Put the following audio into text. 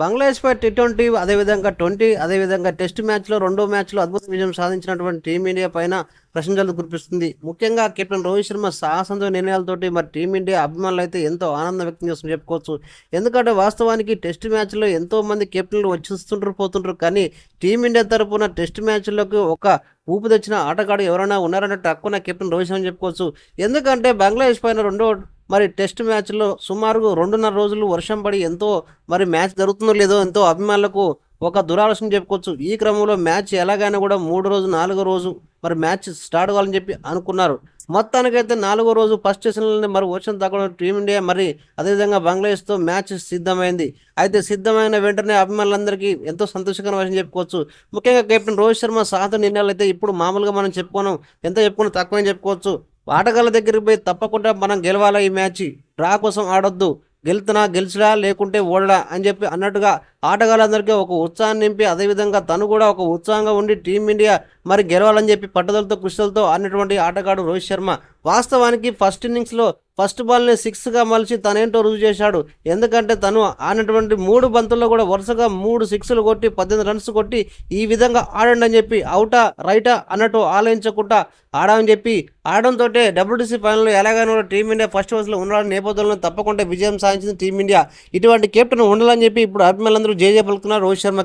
బంగ్లాదేశ్పై T twenty అదేవిధంగా twenty అదేవిధంగా test మ్యాచ్లో రెండో మ్యాచ్లో అద్భుత విజయం సాధించినటువంటి టీమిండియా పైన ప్రశంసలు కురిపిస్తుంది. ముఖ్యంగా కెప్టెన్ రోహిత్ శర్మ సాహసంతో నిర్ణయాలతోటి మరి టీమిండియా అభిమానులు అయితే ఎంతో ఆనందం వ్యక్తం చేస్తుంది చెప్పుకోవచ్చు. ఎందుకంటే వాస్తవానికి టెస్ట్ మ్యాచ్లో ఎంతో మంది కెప్టెన్లు వచ్చిస్తుంటారు పోతుంటారు. కానీ టీమిండియా తరపున టెస్ట్ మ్యాచ్లోకి ఒక ఊపు తెచ్చిన ఆటగాడు ఎవరైనా ఉన్నారంటే తక్కువ కెప్టెన్ రోహిత్ శర్మ చెప్పుకోవచ్చు. ఎందుకంటే బంగ్లాదేశ్ పైన రెండో మరి టెస్ట్ మ్యాచ్లో సుమారు రెండున్నర రోజులు వర్షం పడి ఎంతో మరి మ్యాచ్ జరుగుతుందో లేదో ఎంతో అభిమానులకు ఒక దురాలోచన చెప్పుకోవచ్చు. ఈ క్రమంలో మ్యాచ్ ఎలాగైనా కూడా మూడు రోజు నాలుగో రోజు మరి మ్యాచ్ స్టార్ట్ కావాలని చెప్పి అనుకున్నారు. మొత్తానికైతే నాలుగో రోజు ఫస్ట్ సెషన్లోనే మరి వర్షం తగ్గడం టీమిండియా మరి అదేవిధంగా బంగ్లాదేశ్తో మ్యాచ్ సిద్ధమైంది. అయితే సిద్ధమైన వెంటనే అభిమానులందరికీ ఎంతో సంతోషకరమైన విషయం చెప్పుకోవచ్చు. ముఖ్యంగా కెప్టెన్ రోహిత్ శర్మ సాహత నిర్ణయాలు అయితే ఇప్పుడు మామూలుగా మనం చెప్పుకోను ఎంత చెప్పుకున్నా తక్కువని చెప్పుకోవచ్చు. ఆటగాళ్ళ దగ్గరికి పోయి తప్పకుండా మనం గెలవాలా ఈ మ్యాచ్? డ్రా కోసం ఆడొద్దు. గెలుతున్నా గెలిచిరా లేకుంటే ఓడడా అని చెప్పి అన్నట్టుగా ఆటగాళ్ళందరికీ ఒక ఉత్సాహాన్ని నింపి అదేవిధంగా తను కూడా ఒక ఉత్సాహంగా ఉండి టీమిండియా మరి గెలవాలని చెప్పి పట్టుదలతో కృషులతో ఆడినటువంటి ఆటగాడు రోహిత్ శర్మ వాస్తవానికి ఫస్ట్ ఇన్నింగ్స్లో ఫస్ట్ బాల్ని సిక్స్గా మలిచి తనేంటో రుజువు చేశాడు. ఎందుకంటే తను ఆడినటువంటి మూడు బంతుల్లో కూడా వరుసగా మూడు సిక్స్లు కొట్టి పద్దెనిమిది రన్స్ కొట్టి ఈ విధంగా ఆడండి అని చెప్పి అవుటా రైటా అన్నట్టు ఆలోచించకుండా ఆడమని చెప్పి ఆడడంతో డబ్ల్యూటీసీ ఫైనల్లో ఎలాగైనా కూడా టీమిండియా ఫస్ట్ వరుసలో ఉండాలని నేపథ్యంలో తప్పకుండా విజయం సాధించింది టీమిండియా. ఇటువంటి కెప్టెన్ ఉండాలని చెప్పి ఇప్పుడు అభిమానులందరూ జేజే పలుకున్నారు రోహిత్ శర్మకి.